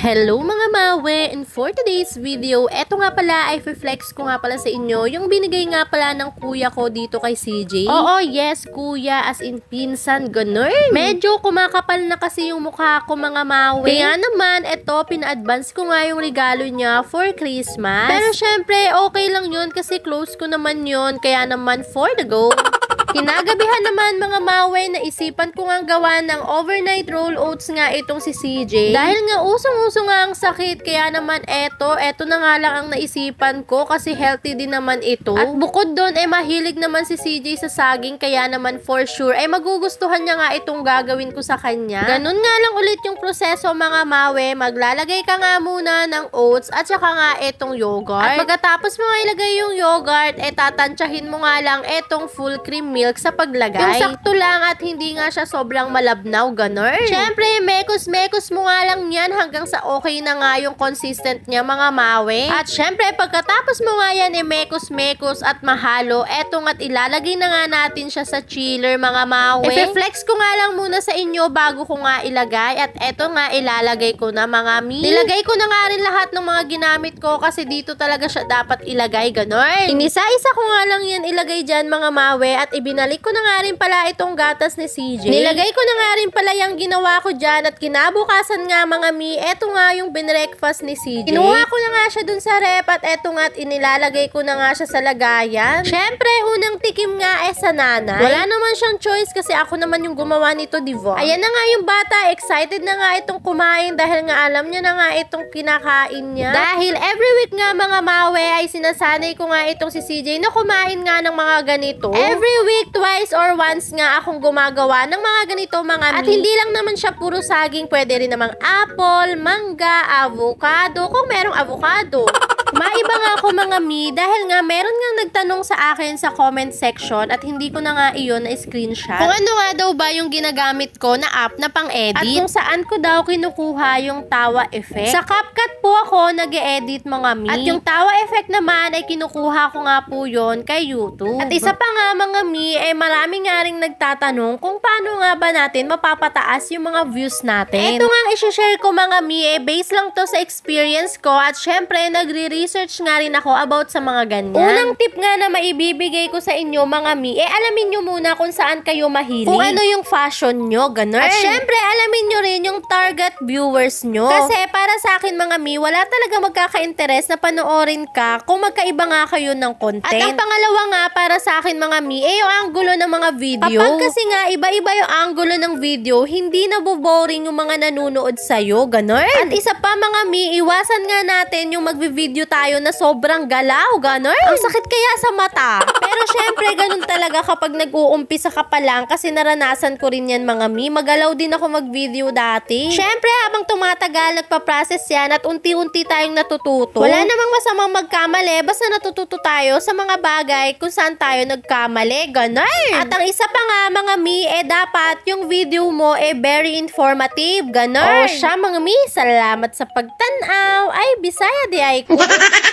Hello mga mawe! And for today's video, eto nga pala ay flex ko nga pala sa inyo yung binigay nga pala ng kuya ko dito kay CJ. Oo, yes, kuya, as in pinsan, ganun. Medyo kumakapal na kasi yung mukha ko mga mawe. Kaya naman, eto, pina-advance ko nga yung regalo niya for Christmas. Pero syempre, okay lang yun kasi close ko naman yun. Kaya naman, for the go. Kinagabihan naman mga mawe na isipan ko nga gawa ng overnight roll oats nga itong si CJ. Dahil nga usong-uso nga ang sakit, kaya naman eto, eto na nga lang ang naisipan ko kasi healthy din naman ito. At bukod doon, eh mahilig naman si CJ sa saging, kaya naman for sure, eh magugustuhan niya nga itong gagawin ko sa kanya. Ganun nga lang ulit yung proseso mga mawe, maglalagay ka nga muna ng oats at saka nga itong yogurt. At pagkatapos mo ilagay yung yogurt, eh tatansyahin mo nga lang itong full cream milk sa paglagay. Yung sakto lang at hindi nga siya sobrang malabnaw, ganun. Siyempre, mekos-mekos mo nga lang yan hanggang sa okay na nga yung consistent niya, mga mawe. At syempre, pagkatapos mo nga yan, eh, mekos-mekos at mahalo, etong at ilalagay na nga natin siya sa chiller, mga mawe. I-flex ko nga lang muna sa inyo bago ko nga ilagay at eto nga ilalagay ko na mga mi. Nilagay ko na nga rin lahat ng mga ginamit ko kasi dito talaga siya dapat ilagay, ganun. Inisa-isa ko nga lang yan ilagay dyan, mga mawe, at ibinalik ko na nga rin pala itong gatas ni CJ. Nilagay ko na nga rin pala yung ginawa ko dyan at kinabukasan nga mga mi, eto nga yung binreakfast ni CJ. Kinuha ko na nga siya dun sa rep at eto nga at inilalagay ko na nga siya sa lagayan. Syempre, unang tikim nga eh sa nanay. Wala naman siyang choice kasi ako naman yung gumawa nito, diba? Ayan na nga yung bata, excited na nga itong kumain dahil nga alam niya na nga itong kinakain niya. Dahil every week nga mga mawe ay sinasanay ko nga itong si CJ na kumain nga ng mga ganito. Every week, twice or once nga akong gumagawa ng mga ganito mga At hindi lang naman siya puro saging, pwede rin namang apple, mangga, avocado, kung merong avocado. Maiba nga ako mga mi dahil nga meron nga nagtanong sa akin sa comment section at hindi ko na nga iyon na screenshot. Kung ano nga daw ba yung ginagamit ko na app na pang-edit at kung saan ko daw kinukuha yung tawa effect. Sa CapCut po ako nag edit mga mi. At yung tawa effect naman ay kinukuha ko nga po yon kay YouTube. At isa pa nga mga mi, eh marami nga ring nagtatanong kung paano nga ba natin mapapataas yung mga views natin. Ito nga ang isi-share ko mga mi, eh base lang to sa experience ko at syempre nagre-research nga rin ako about sa mga ganyan. Unang tip nga na maibibigay ko sa inyo mga mi, eh alamin nyo muna kung saan kayo mahilig. Kung ano yung fashion nyo, ganun. At syempre alamin nyo rin yung target viewers nyo. Kasi para sa akin mga mi, wala talaga magkaka-interest na panoorin ka kung magkaiba nga kayo ng content. At ang pangalawa nga para sa akin mga mi, eh yung angulo ng mga video. Kapag kasi nga iba-iba yung angulo ng video, hindi na boring yung mga nanonood sa'yo, ganun. At isa pa mga mi, iwasan nga natin yung magvi-video tayo na sobrang galaw, ganun. Ang sakit kaya sa mata. Pero syempre, ganun talaga kapag nag-uumpisa ka pa lang kasi naranasan ko rin yan mga mi. Magalaw din ako mag-video dati. Syempre, habang tumatagal, nagpa-process yan at unti-unti tayong natututo. Wala namang masamang magkamali, basta natututo tayo sa mga bagay kung saan tayo nagkamali, ganun. At ang isa pa nga mga mi, eh dapat yung video mo eh very informative, ganun. O siya mga mi, salamat sa pagtanaw. Ay, Bisaya di ay ko.